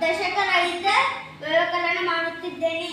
ಪೋಷಕರಾಗಿದ್ದ ವ್ಯವಕಲನ ಮಾಡುತ್ತಿದ್ದೇನೆ.